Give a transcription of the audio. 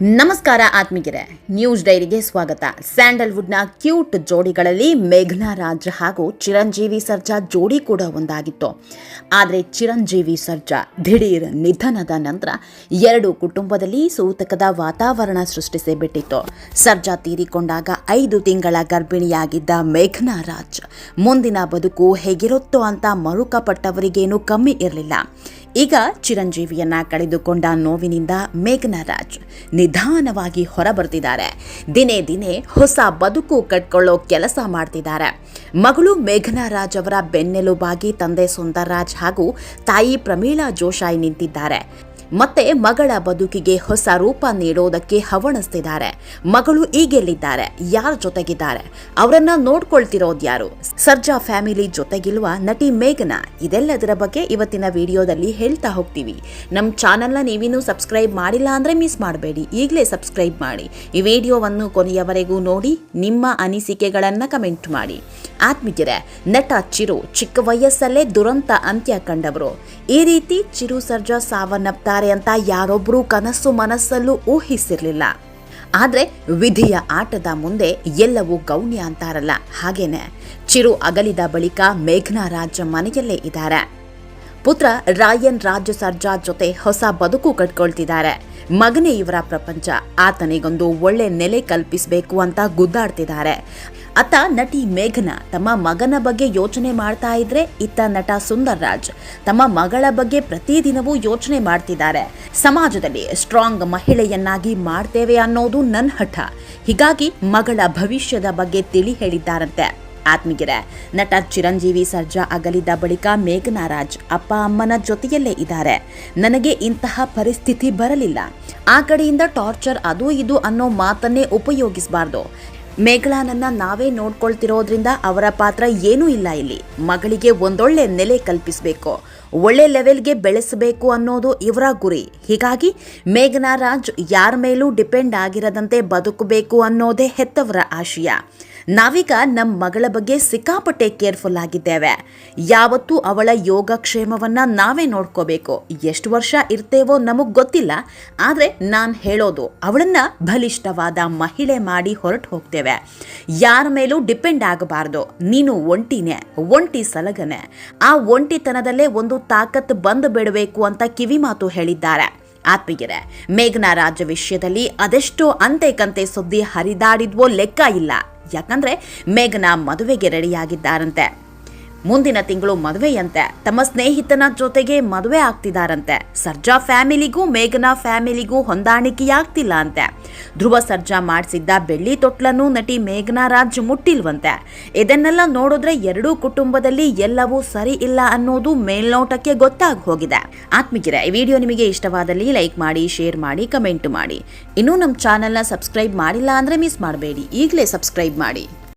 ನಮಸ್ಕಾರ ಆತ್ಮೀಗೆರೆ ನ್ಯೂಸ್ ಡೈರಿಗೆ ಸ್ವಾಗತ. ಸ್ಯಾಂಡಲ್ವುಡ್ನ ಕ್ಯೂಟ್ ಜೋಡಿಗಳಲ್ಲಿ ಮೇಘನಾ ರಾಜ್ ಹಾಗೂ ಚಿರಂಜೀವಿ ಸರ್ಜಾ ಜೋಡಿ ಕೂಡ ಒಂದಾಗಿತ್ತು. ಆದರೆ ಚಿರಂಜೀವಿ ಸರ್ಜಾ ದಿಢೀರ್ ನಿಧನದ ನಂತರ ಎರಡು ಕುಟುಂಬದಲ್ಲಿ ಸೂತಕದ ವಾತಾವರಣ ಸೃಷ್ಟಿಸಿ ಬಿಟ್ಟಿತ್ತು ಸರ್ಜಾ ತೀರಿಕೊಂಡಾಗ ಐದು ತಿಂಗಳ ಗರ್ಭಿಣಿಯಾಗಿದ್ದ ಮೇಘನಾ ರಾಜ್, ಮುಂದಿನ ಬದುಕು ಹೇಗಿರುತ್ತೋ ಅಂತ ಮರುಕಪಟ್ಟವರಿಗೇನು ಕಮ್ಮಿ ಇರಲಿಲ್ಲ. ಈಗ ಚಿರಂಜೀವಿಯನ್ನ ಕಳೆದುಕೊಂಡ ನೋವಿನಿಂದ ಮೇಘನರಾಜ್ ನಿಧಾನವಾಗಿ ಹೊರಬರ್ತಿದ್ದಾರೆ ದಿನೇ ದಿನೇ ಹೊಸ ಬದುಕು ಕಟ್ಕೊಳ್ಳೋ ಕೆಲಸ ಮಾಡ್ತಿದ್ದಾರೆ. ಮಗಳು ಮೇಘನಾ ರಾಜ್ ಅವರ ಬೆನ್ನೆಲುಬಾಗಿ ತಂದೆ ಸುಂದರ್ ರಾಜ್ ಹಾಗೂ ತಾಯಿ ಪ್ರಮೀಳಾ ಜೋಶಾಯಿ ನಿಂತಿದ್ದಾರೆ. ಮತ್ತೆ ಮಗಳ ಬದುಕಿಗೆ ಹೊಸ ರೂಪ ನೀಡೋದಕ್ಕೆ ಹವಣಿಸ್ತಿದ್ದಾರೆ. ಮಗಳು ಈಗೆಲ್ಲಿದ್ದಾರೆ? ಯಾರ ಜೊತೆಗಿದ್ದಾರೆ? ಅವರನ್ನ ನೋಡ್ಕೊಳ್ತಿರೋದು ಯಾರು? ಸರ್ಜಾ ಫ್ಯಾಮಿಲಿ ಜೊತೆಗಿಲ್ವ ನಟಿ ಮೇಘನಾ? ಇದೆಲ್ಲದರ ಬಗ್ಗೆ ಇವತ್ತಿನ ವಿಡಿಯೋದಲ್ಲಿ ಹೇಳ್ತಾ ಹೋಗ್ತೀವಿ. ನಮ್ಮ ಚಾನಲ್ನ ನೀವಿನ್ನೂ ಸಬ್ಸ್ಕ್ರೈಬ್ ಮಾಡಿಲ್ಲ ಅಂದ್ರೆ ಮಿಸ್ ಮಾಡಬೇಡಿ. ಈಗಲೇ ಸಬ್ಸ್ಕ್ರೈಬ್ ಮಾಡಿ. ಈ ವಿಡಿಯೋವನ್ನು ಕೊನೆಯವರೆಗೂ ನೋಡಿ, ನಿಮ್ಮ ಅನಿಸಿಕೆಗಳನ್ನು ಕಮೆಂಟ್ ಮಾಡಿ. ಆತ್ಮೀಯರೇ, ನಟ ಚಿರು ಚಿಕ್ಕ ವಯಸ್ಸಲ್ಲೇ ದುರಂತ ಅಂತ್ಯ ಕಂಡವರು. ಈ ರೀತಿ ಚಿರು ಸರ್ಜಾ ಸಾವನ್ನಪ್ತಾರೆ ಅಂತ ಯಾರೊಬ್ಬರೂ ಕನಸು ಮನಸ್ಸಲ್ಲೂ ಊಹಿಸಿರಲಿಲ್ಲ. ಆದ್ರೆ ವಿಧಿಯ ಆಟದ ಮುಂದೆ ಎಲ್ಲವೂ ಗೌಣ್ಯ ಅಂತಾರಲ್ಲ, ಹಾಗೇನೆ. ಚಿರು ಅಗಲಿದ ಬಳಿಕ ಮೇಘನಾ ರಾಜ ಮನೆಯಲ್ಲೇ ಇದ್ದಾರೆ. ಪುತ್ರ ರಾಯನ್ ರಾಜ ಸರ್ಜಾ ಜೊತೆ ಹೊಸ ಬದುಕು ಕಟ್ಕೊಳ್ತಿದ್ದಾರೆ. ಮಗನೇ ಇವರ ಪ್ರಪಂಚ. ಆತನಿಗೊಂದು ಒಳ್ಳೆ ನೆಲೆ ಕಲ್ಪಿಸಬೇಕು ಅಂತ ಗುದ್ದಾಡ್ತಿದ್ದಾರೆ. ಅತ್ತ ನಟಿ ಮೇಘನಾ, ತಮ್ಮ ಮಗನ ಬಗ್ಗೆ ಯೋಚನೆ ಮಾಡ್ತಾ ಇದ್ರೆ ಇತ್ತ ನಟ ಸುಂದರ್ ರಾಜ್ ತಮ್ಮ ಮಗಳ ಬಗ್ಗೆ ಪ್ರತಿದಿನವೂ ಯೋಚನೆ ಮಾಡ್ತಿದ್ದಾರೆ. ಸಮಾಜದಲ್ಲಿ ಸ್ಟ್ರಾಂಗ್ ಮಹಿಳೆಯನ್ನಾಗಿ ಮಾಡ್ತೇವೆ ಅನ್ನೋದು ನನ್ನ ಹಠ ಹೀಗಾಗಿ ಮಗಳ ಭವಿಷ್ಯದ ಬಗ್ಗೆ ತಿಳಿ ಹೇಳಿದ್ದಾರಂತೆ. ಆತ್ಮೀಗೆರೆ ನಟ ಚಿರಂಜೀವಿ ಸರ್ಜಾ ಅಗಲಿದ ಬಳಿಕ ಮೇಘನಾರಾಜ್ ಅಪ್ಪ ಅಮ್ಮನ ಜೊತೆಯಲ್ಲೇ ಇದ್ದಾರೆ. ನನಗೆ ಇಂತಹ ಪರಿಸ್ಥಿತಿ ಬರಲಿಲ್ಲ. ಆ ಕಡೆಯಿಂದ ಟಾರ್ಚರ್ ಅದು ಇದು ಅನ್ನೋ ಮಾತನ್ನೇ ಉಪಯೋಗಿಸಬಾರ್ದು. ಮೇಘಲಾನನ್ನ ನಾವೇ ನೋಡ್ಕೊಳ್ತಿರೋದ್ರಿಂದ ಅವರ ಪಾತ್ರ ಏನೂ ಇಲ್ಲ ಇಲ್ಲಿ. ಮಗಳಿಗೆ ಒಂದೊಳ್ಳೆ ನೆಲೆ ಕಲ್ಪಿಸಬೇಕು. ಒಳ್ಳೆ ಲೆವೆಲ್ಗೆ ಬೆಳೆಸಬೇಕು ಅನ್ನೋದು ಇವರ ಗುರಿ. ಹೀಗಾಗಿ ಮೇಘನಾ ರಾಜ್ ಯಾರ ಮೇಲೂ ಡಿಪೆಂಡ್ ಆಗಿರದಂತೆ ಬದುಕಬೇಕು ಅನ್ನೋದೇ ಹೆತ್ತವರ ಆಶಯ. ನಾವೀಗ ನಮ್ಮ ಮಗಳ ಬಗ್ಗೆ ಸಿಕ್ಕಾಪಟ್ಟೆ ಕೇರ್ಫುಲ್ ಆಗಿದ್ದೇವೆ. ಯಾವತ್ತೂ ಅವಳ ಯೋಗಕ್ಷೇಮವನ್ನ ನಾವೇ ನೋಡ್ಕೋಬೇಕು. ಎಷ್ಟು ವರ್ಷ ಇರ್ತೇವೋ ನಮಗ್ ಗೊತ್ತಿಲ್ಲ. ಆದರೆ ನಾನು ಹೇಳೋದು, ಅವಳನ್ನ ಬಲಿಷ್ಠವಾದ ಮಹಿಳೆ ಮಾಡಿ ಹೊರಟು ಹೋಗ್ತೇವೆ. ಯಾರ ಮೇಲೂ ಡಿಪೆಂಡ್ ಆಗಬಾರ್ದು. ನೀನು ಒಂಟಿನೇ, ಒಂಟಿ ಸಲಗನೆ. ಆ ಒಂಟಿತನದಲ್ಲೇ ಒಂದು ತಾಕತ್ ಬಂದು ಬಿಡಬೇಕು ಅಂತ ಕಿವಿ ಮಾತು ಹೇಳಿದ್ದಾರೆ. ಆತ್ಮೀಯರೇ, ಮೇಘನಾ ರಾಜ ವಿಷಯದಲ್ಲಿ ಅದೆಷ್ಟೋ ಅಂತೆ ಕಂತೆ ಸುದ್ದಿ ಹರಿದಾಡಿದ್ವೋ ಲೆಕ್ಕ ಇಲ್ಲ. ಯಾಕಂದ್ರೆ ಮೇಘನಾ ಮದುವೆಗೆ ರೆಡಿಯಾಗಿದ್ದಾರಂತೆ ಮುಂದಿನ ತಿಂಗಳು ಮದುವೆಯಂತೆ. ತಮ್ಮ ಸ್ನೇಹಿತನ ಜೊತೆಗೆ ಮದುವೆ ಆಗ್ತಿದಾರಂತೆ. ಸರ್ಜಾ ಫ್ಯಾಮಿಲಿಗೂ ಮೇಘನಾ ಫ್ಯಾಮಿಲಿಗೂ ಹೊಂದಾಣಿಕೆಯಾಗ್ತಿಲ್ಲ ಅಂತೆ ಧ್ರುವ ಸರ್ಜಾ ಮಾಡಿಸಿದ್ದ ಬೆಳ್ಳಿ ತೊಟ್ಲನ್ನು ನಟಿ ಮೇಘನಾ ರಾಜ್ ಮುಟ್ಟಿಲ್ವಂತೆ. ಇದನ್ನೆಲ್ಲ ನೋಡಿದ್ರೆ ಎರಡೂ ಕುಟುಂಬದಲ್ಲಿ ಎಲ್ಲವೂ ಸರಿ ಇಲ್ಲ ಅನ್ನೋದು ಮೇಲ್ನೋಟಕ್ಕೆ ಗೊತ್ತಾಗಿ ಹೋಗಿದೆ. ಆತ್ಮೀಗಿರೆ ಈ ವಿಡಿಯೋ ನಿಮಗೆ ಇಷ್ಟವಾದಲ್ಲಿ ಲೈಕ್ ಮಾಡಿ, ಶೇರ್ ಮಾಡಿ, ಕಮೆಂಟ್ ಮಾಡಿ. ಇನ್ನೂ ನಮ್ಮ ಚಾನೆಲ್ನ ಸಬ್ಸ್ಕ್ರೈಬ್ ಮಾಡಿಲ್ಲ ಅಂದ್ರೆ ಮಿಸ್ ಮಾಡಬೇಡಿ. ಈಗಲೇ ಸಬ್ಸ್ಕ್ರೈಬ್ ಮಾಡಿ.